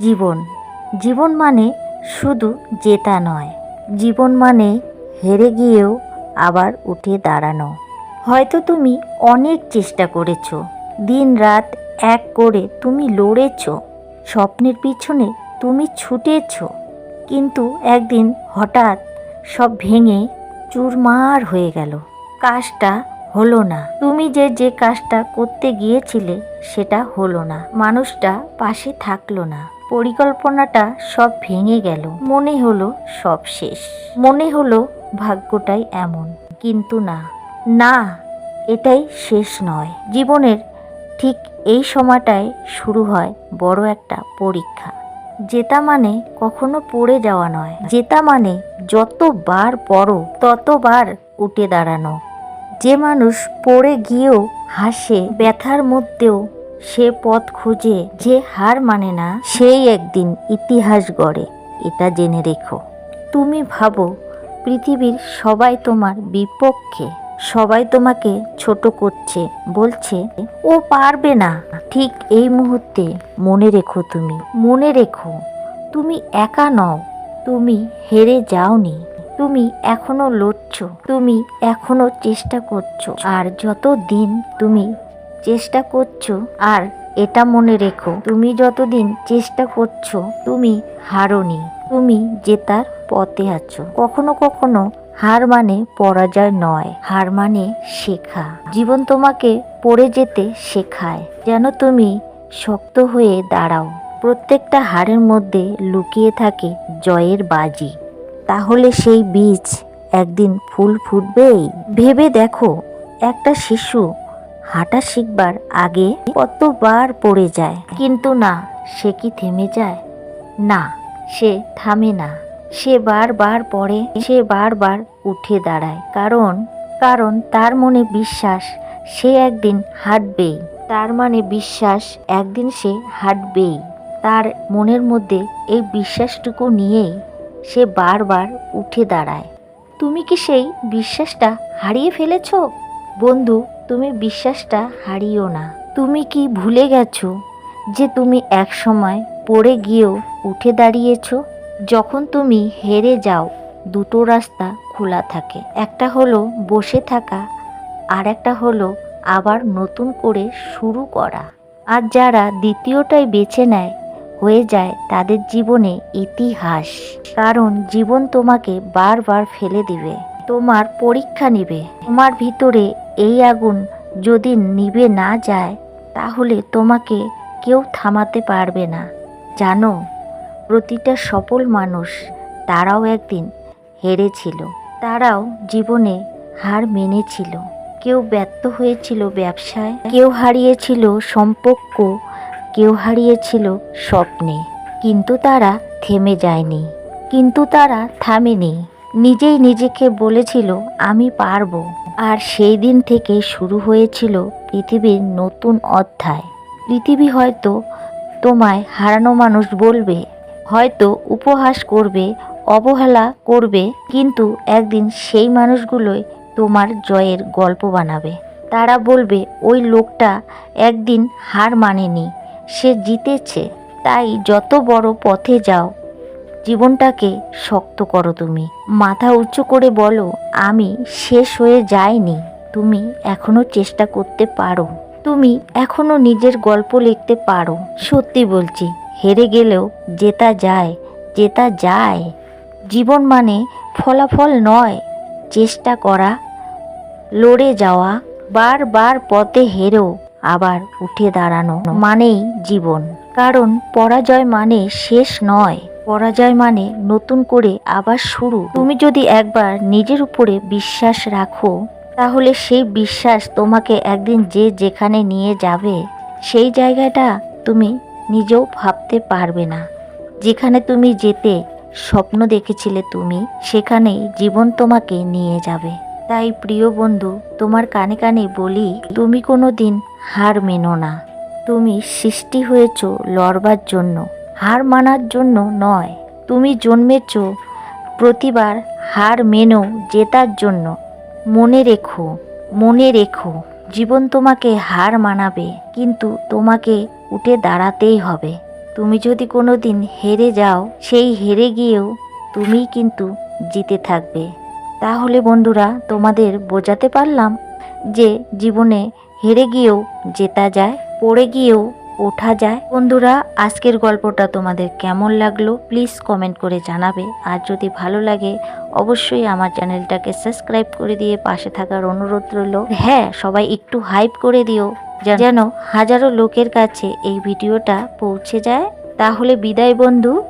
জীবন। জীবন মানে শুধু জেতা নয়। জীবন মানে হেরে গিয়েও আবার উঠে দাঁড়ানো। হয়তো তুমি অনেক চেষ্টা করেছ। দিন রাত এক করে তুমি লড়েছো। স্বপ্নের পিছনে তুমি ছুটেছো। কিন্তু একদিন হঠাৎ সব ভেঙে চুরমার হয়ে গেল। কাজটা হলো না। তুমি যে যে কাজটা করতে গিয়েছিলে সেটা হলো না। মানুষটা পাশে থাকল না। পরিকল্পনাটা সব ভেঙে গেল। মনে হলো সব শেষ। মনে হলো ভাগ্যটাই এমন, কিন্তু না। না, এটাই শেষ নয়। জীবনের ঠিক এই সময়টায় শুরু হয় বড় একটা পরীক্ষা। জেতা মানে কখনো পড়ে যাওয়া নয়। জেতা মানে যতবার পড়ো, ততবার উঠে দাঁড়ানো। যে মানুষ পড়ে গিয়েও হাসে, ব্যথার মধ্যেও সে পথ খুঁজে যে হার মানে না, সেই একদিন ইতিহাস গড়ে, এটা জেনে রেখো। তুমি ভাবো, পৃথিবীর সবাই তোমার বিপক্ষে, সবাই তোমাকে ছোট করছে, বলছে, ও পারবে না। ঠিক এই মুহূর্তে মনে রেখো তুমি, মনে রেখো, তুমি একা নও, তুমি হেরে যাওনি, তুমি এখনও লড়ছো, তুমি এখনও চেষ্টা করছ, আর যত দিন তুমি চেষ্টা করছ আর এটা মনে রেখো, তুমি যতদিন চেষ্টা করছ, তুমি হারোনি, তুমি জেতার পথে আছো। কখনো কখনো হার মানে পরাজয় নয়, হার মানে শেখা। জীবন তোমাকে পড়ে যেতে শেখায়, যেন তুমি শক্ত হয়ে দাঁড়াও। প্রত্যেকটা হারের মধ্যে লুকিয়ে থাকে জয়ের বাজি। তাহলে সেই বীজ একদিন ফুল ফুটবেই? ভেবে দেখো, একটা শিশু হাঁটা শিখবার আগে কতবার পড়ে যায়। কিন্তু না, সে কি থেমে যায়? না, সে থামে না। সে বারবার পড়ে, সে বারবার উঠে দাঁড়ায়। কারণ কারণ তার মনে বিশ্বাস, সে একদিন হাঁটবেই। তার মানে বিশ্বাস, একদিন সে হাঁটবেই। তার মনের মধ্যে এই বিশ্বাসটুকু নিয়েই সে বারবার উঠে দাঁড়ায়। তুমি কি সেই বিশ্বাসটা হারিয়ে ফেলেছো? বন্ধু, তুমি বিশ্বাসটা হারিও না। তুমি কি ভুলে গেছো যে তুমি এক সময় পড়ে গিয়েও উঠে দাঁড়িয়েছো? যখন তুমি হেরে যাও, দুটো রাস্তা খোলা থাকে। একটা হলো বসে থাকা আর একটা হলো আবার নতুন করে শুরু করা। আর যারা দ্বিতীয়টাই বেছে নেয়, হয়ে যায় তাদের জীবনে ইতিহাস। কারণ জীবন তোমাকে বারবার ফেলে দিবে। তোমার পরীক্ষা নিবে। তোমার ভিতরে এই আগুন যদি নিবে না যায়, তাহলে তোমাকে কেউ থামাতে পারবে না। জানো, প্রতিটা সফল মানুষ তারাও একদিন হেরেছিল। তারাও জীবনে হার মেনেছিল। কেউ ব্যর্থ হয়েছিল ব্যবসায়, কেউ হারিয়েছিল সম্পর্ক, কেউ হারিয়েছিল স্বপ্নে। কিন্তু তারা থেমে যায়নি। কিন্তু তারা থামেনি। নিজেই নিজেকে বলেছিল, আমি পারব। আর সেই দিন থেকে শুরু হয়েছিল পৃথিবীর নতুন অধ্যায়। পৃথিবী হয়তো তোমায় হারানো মানুষ বলবে, হয়তো উপহাস করবে, অবহেলা করবে, কিন্তু একদিন সেই মানুষগুলোই তোমার জয়ের গল্প বানাবে। তারা বলবে, ওই লোকটা একদিন হার মানেনি, সে জিতেছে। তাই যত বড় পথে যাও জীবনটাকে শক্ত করো তুমি। মাথা উঁচু করে বলো, আমি শেষ হয়ে যাইনি। তুমি এখনও চেষ্টা করতে পারো। তুমি এখনও নিজের গল্প লিখতে পারো। সত্যি বলছি, হেরে গেলেও জেতা যায় জেতা যায়। জীবন মানে ফলাফল নয়, চেষ্টা করা, লড়ে যাওয়া, বারবার পথে হেরেও আবার উঠে দাঁড়ানো মানেই জীবন। কারণ পরাজয় মানে শেষ নয়। পরাজয় মানে নতুন করে আবার শুরু। তুমি যদি একবার নিজের উপরে বিশ্বাস রাখো, তাহলে সেই বিশ্বাস তোমাকে একদিন যে যেখানে নিয়ে যাবে, সেই জায়গাটা তুমি নিজেও ভাবতে পারবে না। যেখানে তুমি যেতে স্বপ্ন দেখেছিলে তুমি, সেখানেই জীবন তোমাকে নিয়ে যাবে। তাই প্রিয় বন্ধু, তোমার কানে কানে বলি, তুমি কোনো দিন হার মেনো না। তুমি সৃষ্টি হয়েছ লড়বার জন্য। হার মানার জন্য নয়। তুমি জন্মেছ, প্রতিবার হার মেনো জেতার জন্য। মনে রেখো মনে রেখো, জীবন তোমাকে হার মানাবে, কিন্তু তোমাকে উঠে দাঁড়াতেই হবে। তুমি যদি কোনো দিন হেরে যাও, সেই হেরে গিয়েও তুমি কিন্তু জিতে থাকবে। তাহলে বন্ধুরা, তোমাদের বোঝাতে পারলাম যে জীবনে হেরে গিয়েও জেতা যায়, পড়ে গিয়েও ওঠা যায়। বন্ধুরা আজকের গল্পটা তোমাদের কেমন লাগল? প্লিজ কমেন্ট করে জানাবে। আর যদি ভালো লাগে অবশ্যই আমার চ্যানেলটাকে সাবস্ক্রাইব করে দিয়ে পাশে থাকার অনুরোধ রইল। হ্যাঁ সবাই একটু হাইপ করে দিও। যেন হাজারো লোকের কাছে এই ভিডিওটা পৌঁছে যায়। তাহলে বিদায় বন্ধু।